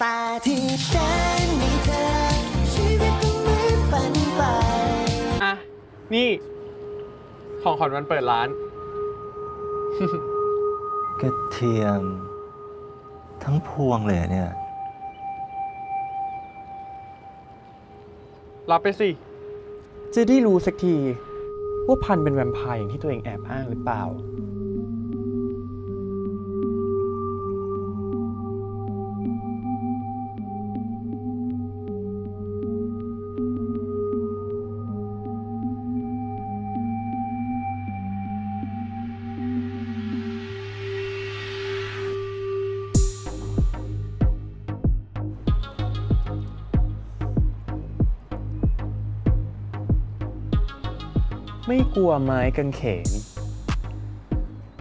ตาที่ฉันมีเธอ ชีวิตก็เหมือนฝันไป อะ นี่ ของขวัญวันเปิดร้าน กระเทียม ทั้งพวงเลยเหรอเนี่ย รับไปสิ จะได้รู้สักที ว่าพันเป็นแวมไพร์อย่างที่ตัวเองแอบอ้างหรือเปล่า ไม่กลัวไม้กางเขน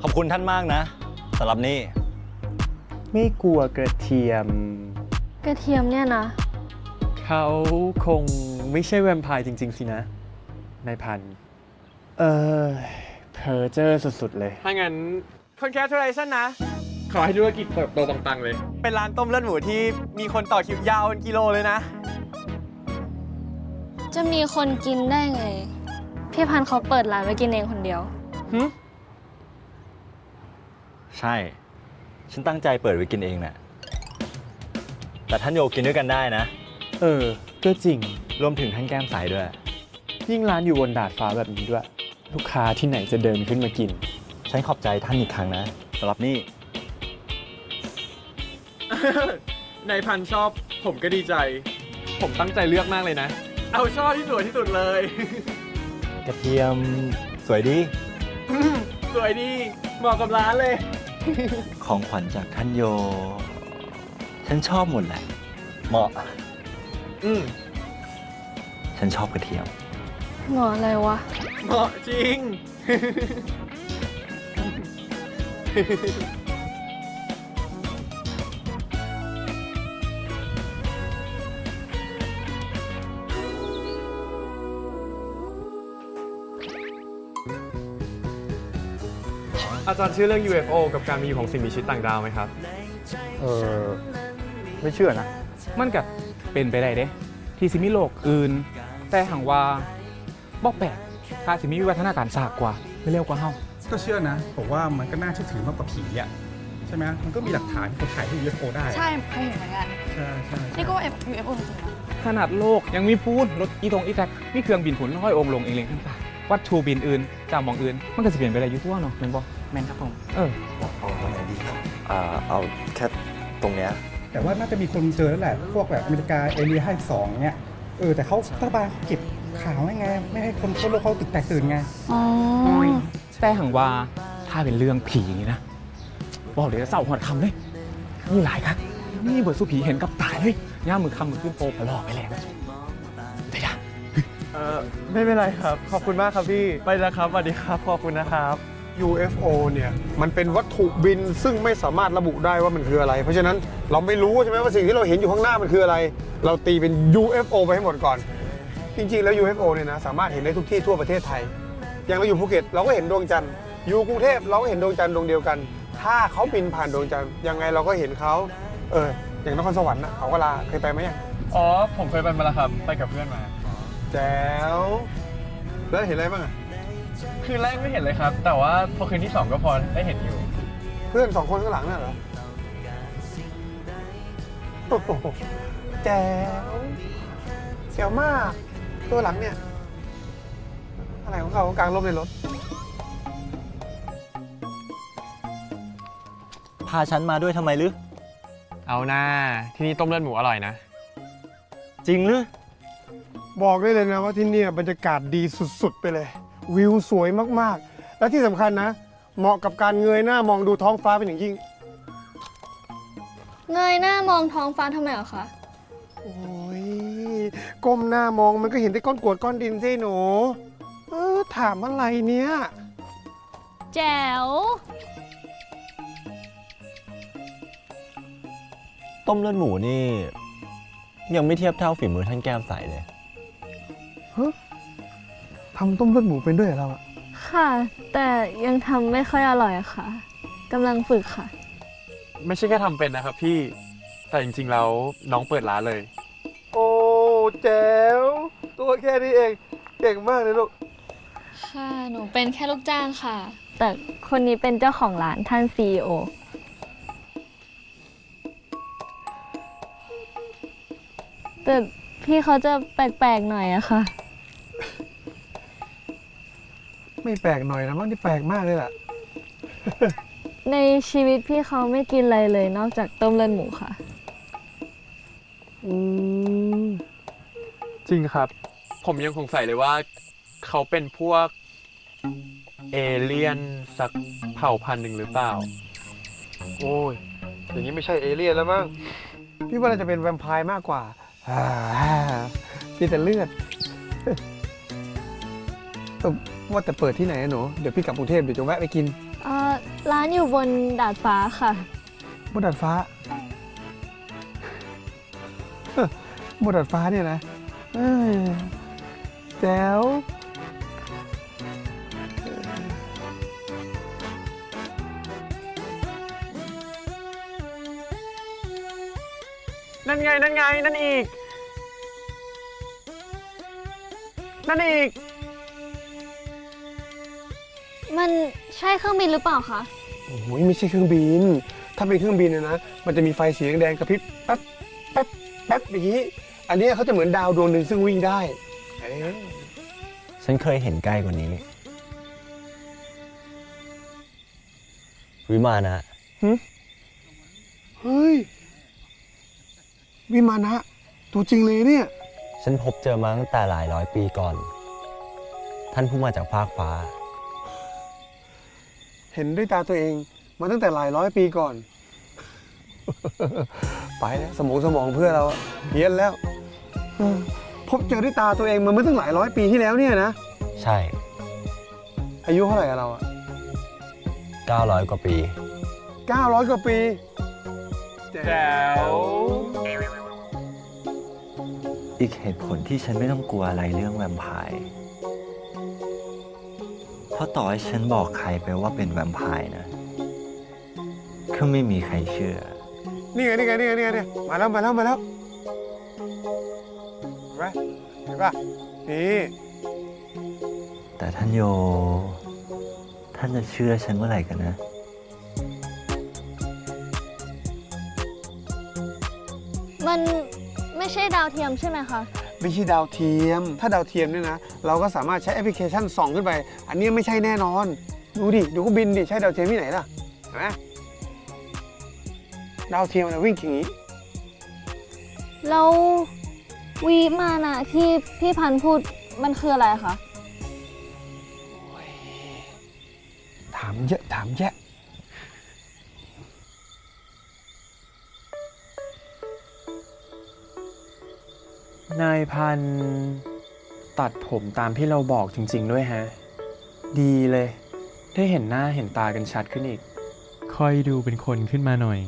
ขอบคุณท่านมากนะสำหรับนี่ ไม่กลัวกระเทียม กระเทียมเนี่ยนะ เขาคงไม่ใช่แวมไพร์จริง ๆ สินะนายพันธุ์เออเพอเจอร์สุด ๆ เลย ถ้างั้น congratulation นะ ขอให้ธุรกิจเติบโตปังๆเลย เป็นร้านต้มเลือดหมูที่มีคนต่อคิวยาวเป็นกิโลเลยนะ จะมีคนกินได้ไง พี่พันธุ์เขาเปิดร้านไว้กินเองคนเดียวใช่ ฉันตั้งใจเปิดไว้กินเองน่ะ แต่ท่านโยกินด้วยกันได้นะ เออ ก็จริง รวมถึงท่านแก้มใสด้วย ยิ่งร้านอยู่บนดาดฟ้าแบบนี้ด้วย ลูกค้าที่ไหนจะเดินขึ้นมากิน ฉันขอบใจท่านอีกครั้งนะสำหรับนี่ในายพันชอบผมก็ดีใจ ผมตั้งใจเลือกมากเลยนะ เอาช่อที่สวยที่สุดเลย กระเทียมสวยดี สวยดีเหมาะกับร้านเลย ของขวัญจากท่านโย ฉันชอบหมดแหละ เหมาะ อืมฉันชอบกระเทียมหมออะไรวะ เหมาะจริง อาจารย์เชื่อเรื่อง UFO กับการมีอยู่ของสิ่งมีชีวิตต่างดาวไหมครับ เออไม่เชื่อนะ มันก็เป็นไปได้เด้ ที่สิมีโลกอื่น แต่หังว่าบอกแปลกถ้าสิมีวิวัฒนาการช้ากว่าไม่เร็วกว่าเฮาก็เชื่อนะผมว่ามันก็น่าเชื่อถือมากกว่าผีอะใช่ไหมมันก็มีหลักฐานที่คนถ่ายที่ UFO ได้ใช่เคยเห็นเหมือนกันใช่ใช่นี่ก็ว่า UFO จริงๆนะขนาดโลกยังมีพูนรถอีทงอีแท็กมีเครื่องบินผุนห้อยองค์ลงเองเลงทั้งฟ้าวัตถุบินอื่นจากหมองอื่น มันก็จะเปลี่ยนไปได้อยู่ทั่วเนาะแม่นบ่ แมนครับผม เออเอาตรงไหนดีครับอ่าเอาแค่ตรงเนี้ย แต่ว่าน่าจะมีคนเจอแล้วแหละ พวกแบบอเมริกาเอเรียห้าสองเนี้ยเออ แต่เขารัฐบาลเขาเก็บข่าวไว้ไง ไม่ให้คนทั่วโลกเขาตึกแตกตื่นไง อ๋อแต่หังว่าถ้าเป็นเรื่องผีอย่างนี้นะบอกเลยจะเศร้าหอดคำเลยมีหลายครับนี่เบิร์ดสู้ผีเห็นกับตาเลยย่ามมือคำมือขึ้นโปพะลอกไปแล้วเดี๋ยวเออไม่เป็นไรครับ ขอบคุณมากครับพี่ ไปแล้วครับสวัสดีครับ ขอบคุณนะครับ UFO เนี่ยมันเป็นวัตถุบินซึ่งไม่สามารถระบุได้ว่ามันคืออะไร เพราะฉะนั้นเราไม่รู้ใช่ไหมว่าสิ่งที่เราเห็นอยู่ข้างหน้ามันคืออะไร เราตีเป็น UFO ไปให้หมดก่อน จริงๆแล้ว UFO เนี่ยนะสามารถเห็นได้ทุกที่ทั่วประเทศไทย อย่างเราอยู่ภูเก็ตเราก็เห็นดวงจันทร์อยู่กรุงเทพเราก็เห็นดวงจันทร์ดวงเดียวกัน ถ้าเขาบินผ่านดวงจันทร์ยังไงเราก็เห็นเขาเอออย่างนครสวรรค์นะเขาก็ลาเคยไปไหมยังอ๋อผมเคยไปมาแล้วครับไปกับเพื่อนมาแจ๋วแล้วเห็นอะไรบ้างอะ คืนแรกไม่เห็นเลยครับ แต่ว่าพอคืนที่สองก็พอได้เห็นอยู่ เพื่อนสองคนข้างหลังน่ะเหรอโอ้โหแจ๋วแจ๋วมาก ตัวหลังเนี่ย อะไรของเขากลางร่มในรถ พาฉันมาด้วยทำไมหรือเอาหน้าที่นี่ต้มเลือดหมูอร่อยนะ จริงหรือบอกได้เลยนะว่าที่เนี่ยบรรยากาศดีสุดๆไปเลย วิวสวยมากๆ และที่สำคัญนะ เหมาะกับการเงยหน้ามองดูท้องฟ้าเป็นอย่างยิ่ง เงยหน้ามองท้องฟ้าทำไมเหรอคะ โอ้ยก้มหน้ามองมันก็เห็นแต่ก้อนกรวดก้อนดินสิหนูเออถามอะไรเนี่ย แจ๋ว ต้มเลือดหมูนี่ ยังไม่เทียบเท่าฝีมือท่านแก้มใสเลย ทำต้มเลือดหมูเป็นด้วยเหรอเราอะค่ะ แต่ยังทำไม่ค่อยอร่อยอะค่ะกำลังฝึกค่ะ ไม่ใช่แค่ทำเป็นนะครับพี่ แต่จริงๆแล้วน้องเปิดร้านเลย โอ้แจ๋วตัวแค่นี้เอง เก่งมากเลยลูก ค่ะ หนูเป็นแค่ลูกจ้างค่ะ แต่คนนี้เป็นเจ้าของร้านท่าน CEO แต่พี่เขาจะแปลกๆหน่อยอะค่ะ ไม่แปลกหน่อยนะมั้งที่แปลกมากเลยล่ะ ในชีวิตพี่เขาไม่กินอะไรเลยนอกจากต้มเลือดหมูค่ะ อืมจริงครับ ผมยังสงสัยเลยว่า เขาเป็นพวก เอเลี่ยนสักเผ่าพันธุ์หนึ่งหรือเปล่า โอ้ย อย่างนี้ไม่ใช่เอเลี่ยนแล้วมั้ง พี่ว่าน่าจะเป็นแวมไพร์มากกว่าอ่ามีแต่เลือดเออ ว่าแต่เปิดที่ไหนอะหนูเดี๋ยวพี่กลับกรุงเทพเดี๋ยวจะแวะไปกินเอ่อร้านอยู่บนดาดฟ้าค่ะ บนดาดฟ้าบนดาดฟ้าเนี่ยนะเอ้ยแจ๋วนั่นไง นั่นไง นั่นอีก นั่นอีก มันใช่เครื่องบินหรือเปล่าคะ โอ้ยไม่ใช่เครื่องบิน ถ้าเป็นเครื่องบินเนี่ยนะ มันจะมีไฟสีแดงๆกระพริบแป๊บแป๊บแป๊บอย่างนี้ อันนี้เขาจะเหมือนดาวดวงหนึ่งซึ่งวิ่งได้เอ๊ะฉันเคยเห็นใกล้กว่านี้ วิมานะ เฮ้ย วิมานะ ตัวจริงเลยเนี่ย ฉันพบเจอมาตั้งแต่หลายร้อยปีก่อน ท่านผู้มาจากฟากฟ้า เห็นด้วยตาตัวเอง มาตั้งแต่หลายร้อยปีก่อน ไปแล้วสมองสมองเพื่อเราอะเพี้ยนแล้วเออพบเจอด้วยตาตัวเองมาเมื่อตั้งหลายร้อยปีที่แล้วเนี่ยนะ ใช่ อายุเท่าไหร่อะเราอะ900 กว่าปี 900 กว่าปีแจ๋วอีกเหตุผลที่ฉันไม่ต้องกลัวอะไรเรื่องแวมไพร์ เพราะต่อให้ฉันบอกใครไปว่าเป็นแวมไพร์นะ ก็ไม่มีใครเชื่อ นี่ไงนี่ไงนี่ไงนี่ไงเนี่ยมาแล้วมาแล้วมาแล้วเห็นไหมเห็นปะนี่แต่ท่านโย ท่านจะเชื่อฉันเมื่อไหร่กันนะ มันไม่ใช่ดาวเทียมใช่ไหมคะ ไม่ใช่ดาวเทียม ถ้าดาวเทียมเนี่ยนะ เราก็สามารถใช้แอปพลิเคชันส่องขึ้นไป อันนี้ไม่ใช่แน่นอน ดูดิ ดูก็บินดิ ใช้ดาวเทียมที่ไหนล่ะเห็นไหมดาวเทียมมันวิ่งอย่างนี้แล้ววีมานะที่พี่พันธุ์พูดมันคืออะไรคะ ถามเยอะถามแยะ นายพันธุ์ตัดผมตามที่เราบอกจริง ๆ ด้วยฮะ ดีเลย ได้เห็นหน้าเห็นตากันชัดขึ้นอีก ค่อยดูเป็นคนขึ้นมาหน่อย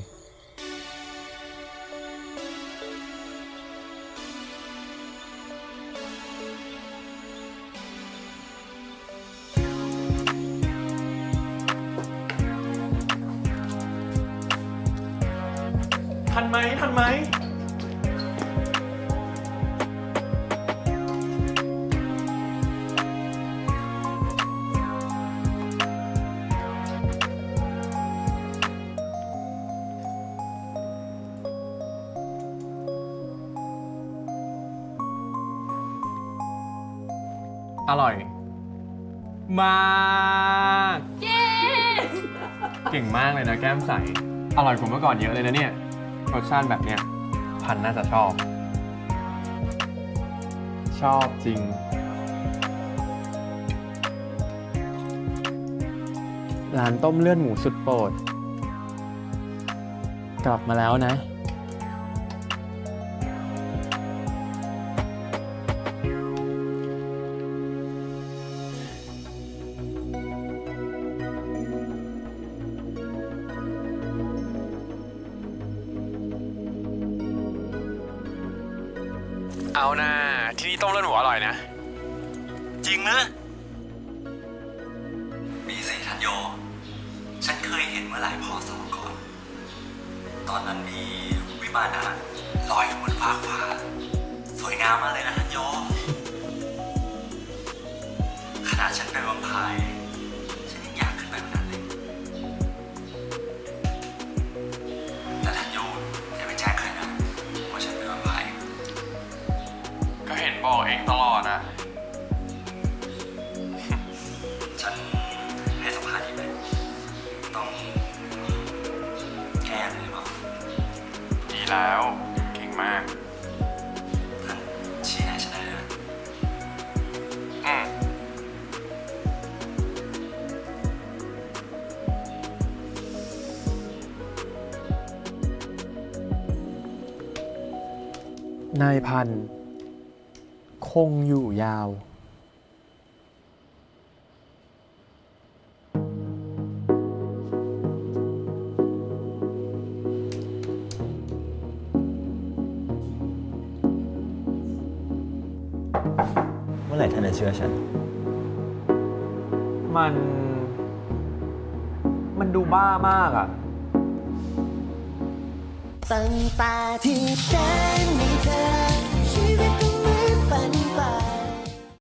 ทันไหมทันไหม อร่อย มากเก่งมากเลยนะแก้มใส อร่อยกว่าเมื่อก่อนเยอะเลยนะเนี่ย รสชาติแบบเนี้ย พันน่าจะชอบ ชอบจริง ร้านต้มเลือดหมูสุดโปรด กลับมาแล้วนะ เอานะที่นี่ต้มเลือดหมูอร่อยนะ จริงนะมีสิท่านโย ฉันเคยเห็นเมื่อหลายพอสก่อน ตอนนั้นมีวิมันอะลอยอยู่บนฟ้ากฟ้า สวยงามมากเลยนะท่านโย ขนาดฉันเป็นวัมไพร์ฉั บอกเองตลอดนะ ฉันให้สัมภาษณ์อีกไหมต้องแก้อะไรหรือเปล่าดีแล้วเก่งมาก ท่านชี้แนะฉันได้เลยนะอืมนายพันธุ์ค งอยู่ยาวเมื่อไหร่ท่านจะเชื่อฉัน มัน มันดูบ้ามากอะ ตั้งแต่ที่ฉันมีเธอ